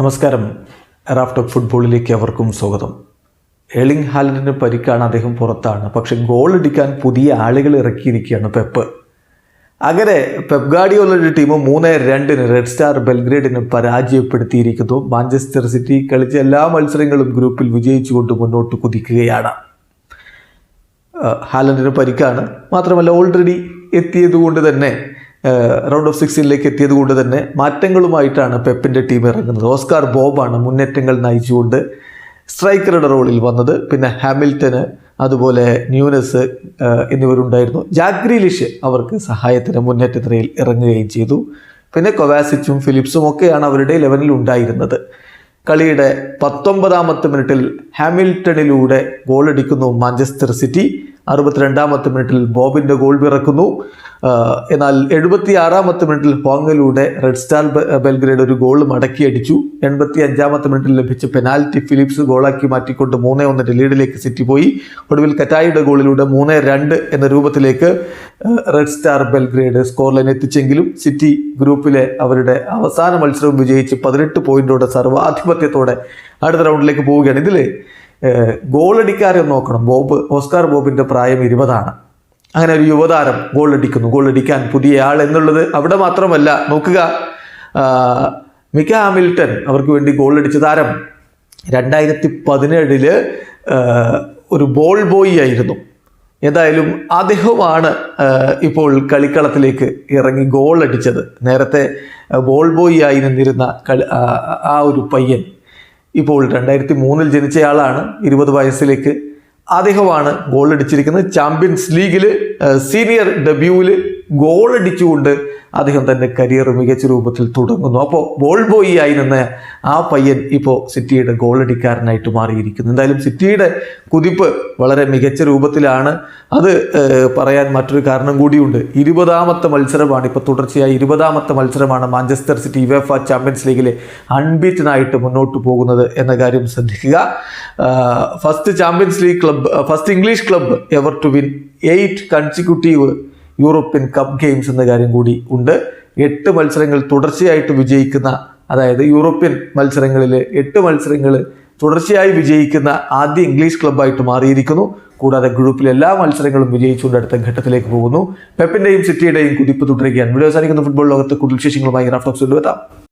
നമസ്കാരം. റാഫ്റ്റോക്ക് ഫുട്ബോളിലേക്ക് അവർക്കും സ്വാഗതം. എളിങ് ഹാലൻഡിന് പരിക്കാണ് അദ്ദേഹം പുറത്താണ്. പക്ഷെ ഗോൾ അടിക്കാൻ പുതിയ ആളുകൾ ഇറക്കിയിരിക്കുകയാണ് പെപ്പ്. അങ്ങനെ പെപ് ഗാഡിയോലൊരു ടീം മൂന്ന് രണ്ടിന് റെഡ് സ്റ്റാർ ബെൽഗ്രേഡിന് പരാജയപ്പെടുത്തിയിരിക്കുന്നു. മാഞ്ചസ്റ്റർ സിറ്റി കളിച്ച എല്ലാ മത്സരങ്ങളും ഗ്രൂപ്പിൽ വിജയിച്ചുകൊണ്ട് മുന്നോട്ട് കുതിക്കുകയാണ്. ഹാലൻഡിന് പരിക്കാണ്. മാത്രമല്ല ഓൾറെഡി എത്തിയതുകൊണ്ട് തന്നെ റൗണ്ട് ഓഫ് സിക്സ്റ്റീനിലേക്ക് എത്തിയത് കൊണ്ട് തന്നെ മാറ്റങ്ങളുമായിട്ടാണ് പെപ്പിന്റെ ടീം ഇറങ്ങുന്നത്. ഓസ്കാർ ബോബാണ് മുന്നേറ്റങ്ങൾ നയിച്ചുകൊണ്ട് സ്ട്രൈക്കറുടെ റോളിൽ വന്നത്. പിന്നെ ഹാമിൽട്ടന് അതുപോലെ ന്യൂനസ് എന്നിവരുണ്ടായിരുന്നു. ജാഗ്രീലിഷ് അവർക്ക് സഹായത്തിന് മുന്നേറ്റത്തിനയിൽ ഇറങ്ങുകയും ചെയ്തു. പിന്നെ കൊവാസിച്ചും ഫിലിപ്സും ഒക്കെയാണ് അവരുടെ ലെവനിൽ ഉണ്ടായിരുന്നത്. കളിയുടെ പത്തൊമ്പതാമത്തെ മിനിറ്റിൽ ഹാമിൽട്ടണിലൂടെ ഗോളടിക്കുന്നു മാഞ്ചസ്റ്റർ സിറ്റി. അറുപത്തിരണ്ടാമത്തെ മിനിറ്റിൽ ബോബിന്റെ ഗോൾ പിറക്കുന്നു എന്നാൽ എഴുപത്തി ആറാമത്തെ മിനിറ്റിൽ ഹോങ്ങലൂടെ റെഡ് സ്റ്റാർ ബെൽഗ്രേഡ് ഒരു ഗോൾ മടക്കി അടിച്ചു. എൺപത്തി അഞ്ചാമത്തെ മിനിറ്റിൽ ലഭിച്ച പെനാൽറ്റി ഫിലിപ്സ് ഗോളാക്കി മാറ്റിക്കൊണ്ട് മൂന്നേ ഒന്നിന്റെ ലീഡിലേക്ക് സിറ്റി പോയി. ഒടുവിൽ കറ്റായിയുടെ ഗോളിലൂടെ മൂന്നേ രണ്ട് എന്ന രൂപത്തിലേക്ക് Red Star Belgrade score line എത്തിച്ചെങ്കിലും സിറ്റി ഗ്രൂപ്പിലെ അവരുടെ അവസാന മത്സരവും വിജയിച്ച് പതിനെട്ട് പോയിന്റോടെ സർവാധിപത്യത്തോടെ അടുത്ത റൗണ്ടിലേക്ക് പോവുകയാണ്. ഇതിൽ ഗോൾ അടിക്കാരെ നോക്കണം. ബോബ് ഓസ്കാർ ബോബിന്റെ പ്രായം ഇരുപതാണ്. അങ്ങനെ ഒരു യുവതാരം ഗോളടിക്കുന്നു. ഗോളടിക്കാൻ പുതിയ ആൾ എന്നുള്ളത് അവിടെ മാത്രമല്ല. നോക്കുക മിക്ക ഹാമിൽട്ടൺ അവർക്ക് വേണ്ടി ഗോളടിച്ച താരം രണ്ടായിരത്തി പതിനേഴിൽ ഒരു ബോൾ ബോയ് ആയിരുന്നു. ഏതായാലും അദ്ദേഹമാണ് ഇപ്പോൾ കളിക്കളത്തിലേക്ക് ഇറങ്ങി ഗോൾ അടിച്ചത് നേരത്തെ ബോൾ ബോയ് ആയി നിന്നിരുന്ന കളി ആ ഒരു പയ്യൻ. ഇപ്പോൾ രണ്ടായിരത്തി മൂന്നിൽ ജനിച്ചയാളാണ് ഇരുപത് വയസ്സിലേക്ക്. അദ്ദേഹമാണ് ഗോൾ അടിച്ചിരിക്കുന്നത് ചാമ്പ്യൻസ് ലീഗിൽ സീനിയർ ഡെബ്യൂവിൽ ഗോൾ അടിച്ചുകൊണ്ട് അദ്ദേഹം തന്റെ കരിയർ മികച്ച രൂപത്തിൽ തുടങ്ങുന്നു. അപ്പോൾ ബോൾ ബോയി ആയി നിന്ന് ആ പയ്യൻ ഇപ്പോൾ സിറ്റിയുടെ ഗോൾ അടിക്കാരനായിട്ട് മാറിയിരിക്കുന്നു. എന്തായാലും സിറ്റിയുടെ കുതിപ്പ് വളരെ മികച്ച രൂപത്തിലാണ്. അത് പറയാൻ മറ്റൊരു കാരണം കൂടിയുണ്ട്. ഇരുപതാമത്തെ മത്സരമാണ് ഇപ്പോൾ തുടർച്ചയായി ഇരുപതാമത്തെ മത്സരമാണ് മാഞ്ചസ്റ്റർ സിറ്റി യുവേഫ ചാമ്പ്യൻസ് ലീഗിലെ അൺബീറ്റനായിട്ട് മുന്നോട്ട് പോകുന്നത് എന്ന കാര്യം ശ്രദ്ധിക്കുക. First Champions League club first English club ever to win eight consecutive European cup games എന്ന കാര്യം കൂടി ഉണ്ട്. എട്ട് മത്സരങ്ങൾ തുടർച്ചയായിട്ട് വിജയിക്കുന്ന അതായത് യൂറോപ്യൻ മത്സരങ്ങളിൽ എട്ട് മത്സരങ്ങൾ തുടർച്ചയായി വിജയിക്കുന്ന ആദ്യ ഇംഗ്ലീഷ് ക്ലബ്ബായിട്ട് മാറിയിരിക്കുന്നു. കൂടാതെ ഗ്രൂപ്പിലെ എല്ലാ മത്സരങ്ങളും വിജയിച്ചുകൊണ്ട് അടുത്ത ഘട്ടത്തിലേക്ക് പോകുന്നു. പെപ്പിന്റെയും സിറ്റിയുടെയും കുതിപ്പ് തുടരുകയാണ്. വീഡിയോ അവസാനിക്കുന്ന. ഫുട്ബോൾ ലോകത്ത് കൂടുതൽ വിശേഷങ്ങളുമായി റാഫ്റ്റോക്സ് കൊണ്ടുവെത്താം.